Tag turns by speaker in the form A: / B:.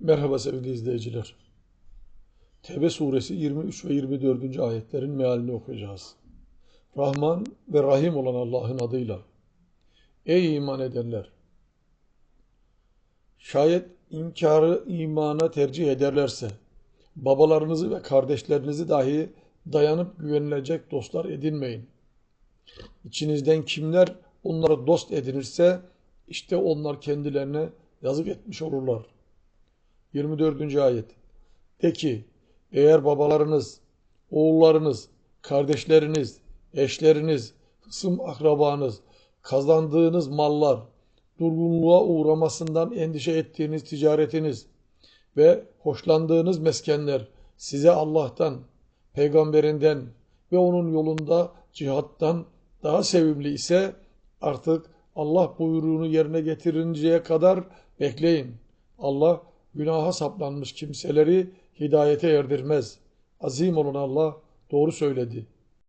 A: Merhaba sevgili izleyiciler. Tevbe suresi 23 ve 24. ayetlerin mealini okuyacağız. Rahman ve Rahim olan Allah'ın adıyla. Ey iman edenler! Şayet inkarı imana tercih ederlerse, babalarınızı ve kardeşlerinizi dahi dayanıp güvenilecek dostlar edinmeyin. İçinizden kimler onları dost edinirse, işte onlar kendilerine yazık etmiş olurlar. 24. ayet. De ki, eğer babalarınız, oğullarınız, kardeşleriniz, eşleriniz, hısım akrabanız, kazandığınız mallar, durgunluğa uğramasından endişe ettiğiniz ticaretiniz ve hoşlandığınız meskenler size Allah'tan, peygamberinden ve onun yolunda cihattan daha sevimli ise artık Allah buyruğunu yerine getirinceye kadar bekleyin. Allah günaha saplanmış kimseleri hidayete erdirmez. Azim olan Allah doğru söyledi.